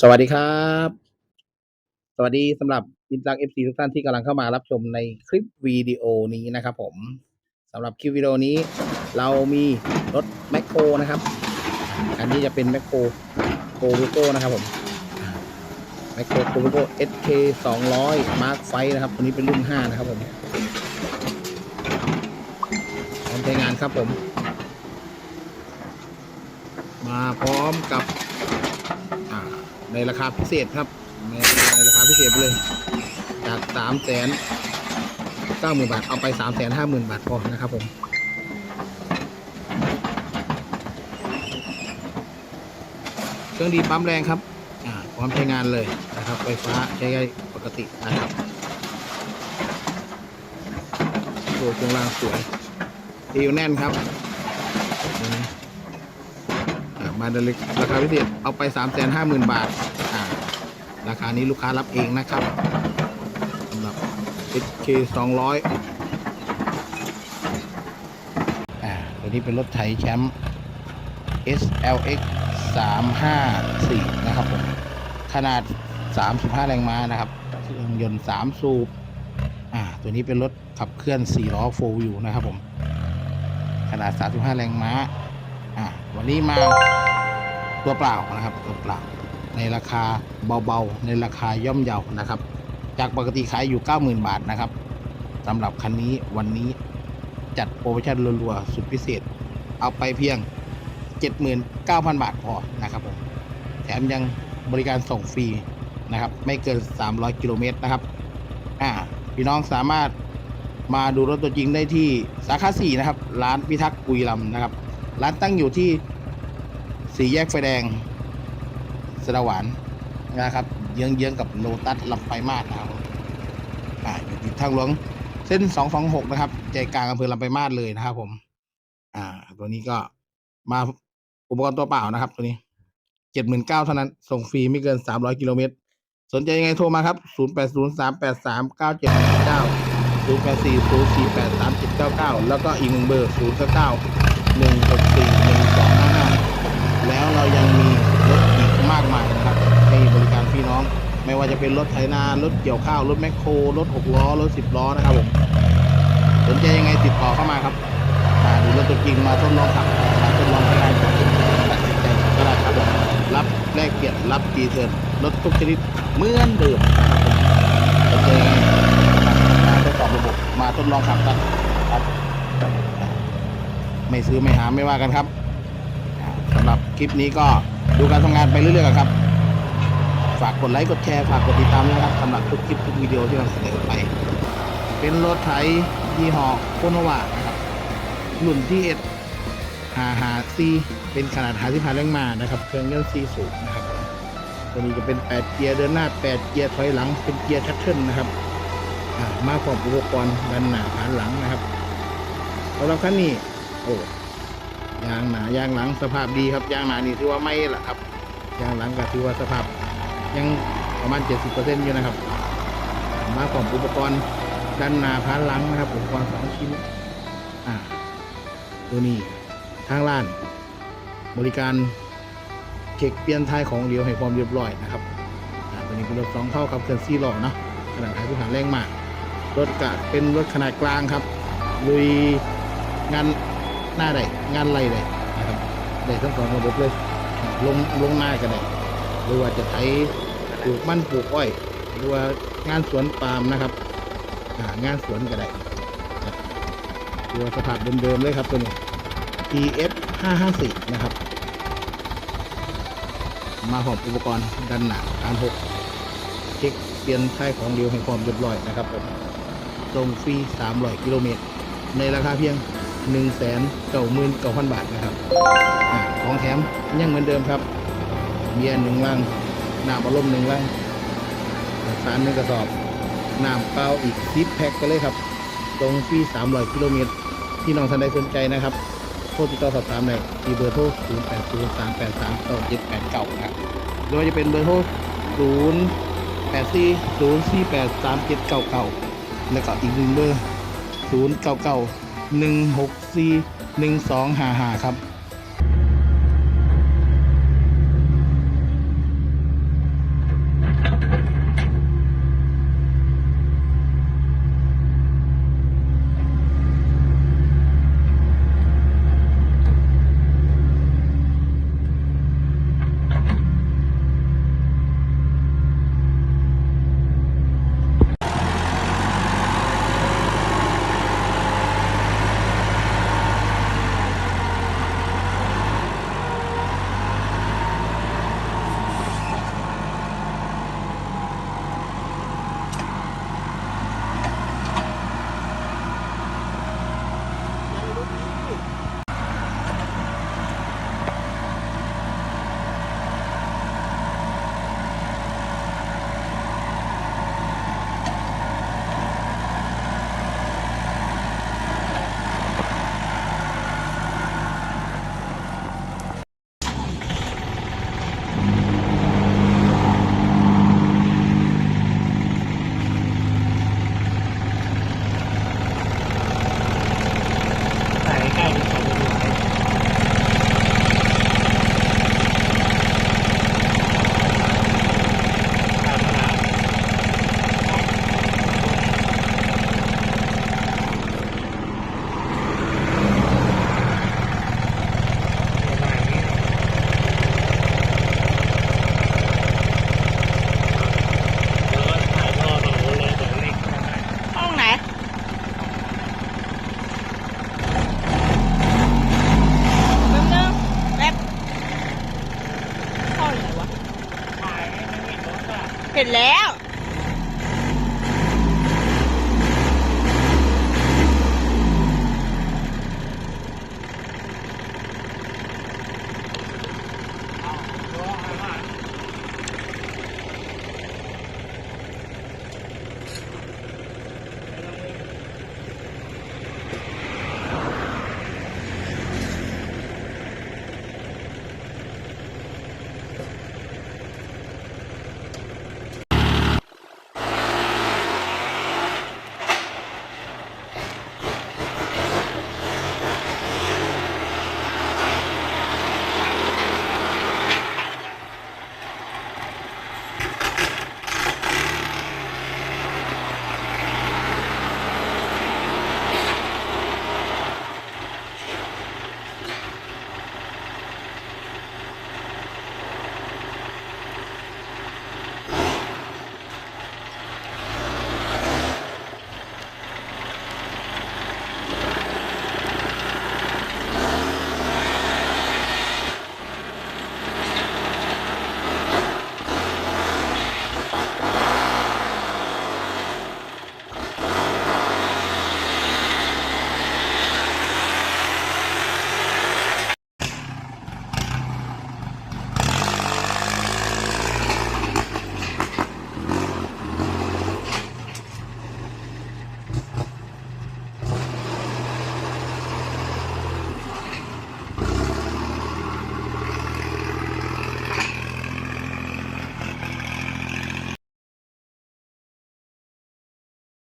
สวัสดีครับ สวัสดีสำหรับอินทักเอฟซีทุกท่านที่กำลังเข้ามารับชมในคลิปวิดีโอนี้นะครับผมสำหรับคลิปวิดีโอนี้ เรามีรถแมคโครนะครับ อันนี้จะเป็นแมคโครโกโโก้นะครับผมแมคโครโกโโก้ SK 200 Mark ไฟนะครับ ตัวนี้เป็นรุ่น 5 นะครับผมพร้อมใช้งานครับผม มาพร้อมกับ ในราคาพิเศษครับในในราคาพิเศษไปเลย จากสามแสนเก้าหมื่นบาท เอาไปสามแสนห้าหมื่นบาทพอนะครับผมเครื่องดีปั๊มแรงครับพร้อมใช้งานเลยนะครับ ไฟฟ้าใช้ได้ปกตินะครับ ตัวเครื่องรางสวยตีวแน่นครับ นี่นะอ่ามาในราคาพิเศษเอาไป 3 5 0 0 0 0 บาทอ่าราคานี้ลูกค้ารับเองนะครับสำหรับ SK 200อ่าตัวนี้เป็นรถไถแชมป์ SLX 354 นะครับผมขนาด 35 แรงม้านะครับเครื่องยนต์ 3 สูบอ่าตัวนี้เป็นรถขับเคลื่อน 4 ล้อ4 wheel นะครับผม ขนาด 35 แรงม้าอ่าวันนี้มา ตัวเปล่านะครับตัวเปล่า ในราคาเบาๆ ในราคาย่อมเยานะครับ จากปกติขายอยู่ 90,000 บาทนะครับสำหรับคันนี้วันนี้จัดโปรโมชั่นรัวๆ สุดพิเศษ เอาไปเพียง 79,000 บาทพอนะครับผมแถมยังบริการส่งฟรีนะครับ ไม่เกิน 300 กิโลเมตรนะครับอ่าพี่น้องสามารถมาดูรถตัวจริงได้ที่สาขา 4 นะครับ ร้านพิทักษ์กุยลำนะครับ ร้านตั้งอยู่ที่ สี่แยกไฟแดงสระหวานนะครับ เยื้องๆกับโลตัสลำไปมาศนะครับอ่าอยู่ติดทางหลวง เส้นสองสองหกนะครับ ใจกลางอำเภอลำไปมาศเลยนะครับ ผม อ่า ตัวนี้ก็มาอุปกรณ์ตัวเปล่านะครับ ตัวนี้เจ็ดหมื่นเก้าเท่านั้น ส่งฟรีไม่เกินสามร้อยกิโลเมตร สนใจยังไงโทรมาครับศูนย์แปดศูนย์สามแปดสามเก้าเจ็ดเก้าศูนย์แปดสี่ศูนย์สี่แปดสามเจ็ดเก้าเก้าแล้วก็อีกหนึ่งเบอร์ศูนย์เก้าหนึ่งหกสี่หนึ่งสองห้าห้า แล้วเรายังมีรถอีกมากมายนะครับให้บริการพี่น้อง ไม่ว่าจะเป็นรถไถนารถเกี่ยวข้าว รถแมคโคร รถหกล้อ รถสิบล้อนะครับผมสนใจยังไงติดต่อเข้ามาครับมาดูรถตัวจริงมาทดลองขับมาทดลองใช้งานก่อนตัดสินใจก็ได้ครับผมรับแลกเปลี่ยนรับปีเทิร์นรถทุกชนิดเหมือนเดิมครับผมสนใจยังไงมาทดสอบระบบมาทดลองขับกันครับไม่ซื้อไม่หาไม่ว่ากันครับ คลิปนี้ก็ดูการทำงานไปเรื่อยๆครับ ฝากกดไลค์กดแชร์ฝากกดติดตามด้วยนะครับสำหรับทุกคลิปทุกวิดีโอที่เราเสนอไป เป็นรถไถยี่ห้อโคโนวานะครับรุ่นที่เอ็ดหาหาซีเป็นขนาดหาที่พาแรงมานะครับ เครื่องยนต์ซีสูงนะครับ ตัวนี้จะเป็น 8 เกียร์เดินหน้า 8 เกียร์ถอยหลัง เป็นเกียร์ชัตเทิลนะครับมาพร้อมอุปกรณ์ด้านหน้าผ่านหลังนะครับสำหรับคันนี้โอ้ ยางหนายางหลังสภาพดีครับยางหนานี่ถือว่าไม่ละครับยางหลังก็ถือว่าสภาพยังประมาณ 70%อยู่นะครับ มาพร้อมอุปกรณ์ด้านหน้าพานหลังนะครับอุปกรณ์สองชิ้นอ่าตัวนี้ทางร้าน บริการเช็คเปลี่ยนท้ายของเดียวให้ความเรียบร้อยนะครับอ่าตัวนี้เป็นรถสองเท่ากับเครื่องซีล้อเนาะขนาดท้ายพื้นฐาแรงมากรถกะเป็นรถขนาดกลางครับลุยงาน หน้าได้งานไรได้นะครับได้ทั้งสองระบบเลยลงลงหน้าก็ได้หรือว่าจะไถปลูกมันปลูกอ้อยหรือว่างานสวนปาล์มนะครับอ่างานสวนก็ได้ครับตัวสภาพเดิมๆเลยครับตัวนี้ TF 554นะครับ มาหอบอุปกรณ์ด้านหน้าการหกเช็คเปลี่ยนท้ายของเดียวให้ความเรียบร้อยนะครับผมส่งฟรี300กิโลเมตรในราคาเพียง 1 9 9 0 0 0 บาทนะครับอของแถมยังเหมือนเดิมครับเบียร์หนึ่งลังน้ำอารมณ์หนึ่งลังสารหนึ่งกระสอบน้ำเปล่าอีกซิปแพ็คกันเลยครับ ตรงฟรี300กิโลเมตรที่น้องท่านใดสนใจนะครับโทรติดต่อสอบถามได้ที่เบอร์โทร 0 8 0 3 8 3 9 7 8 9นะครับหรือว่าจะเป็นเบอร์โทร 0 8 4 0 4 8 3 7 9 9 แล้วก็อีกหนึ่งเบอร์ 0 9 9 หนึ่งหกซีหนึ่งสองหาหาครับ เห็นแล้ว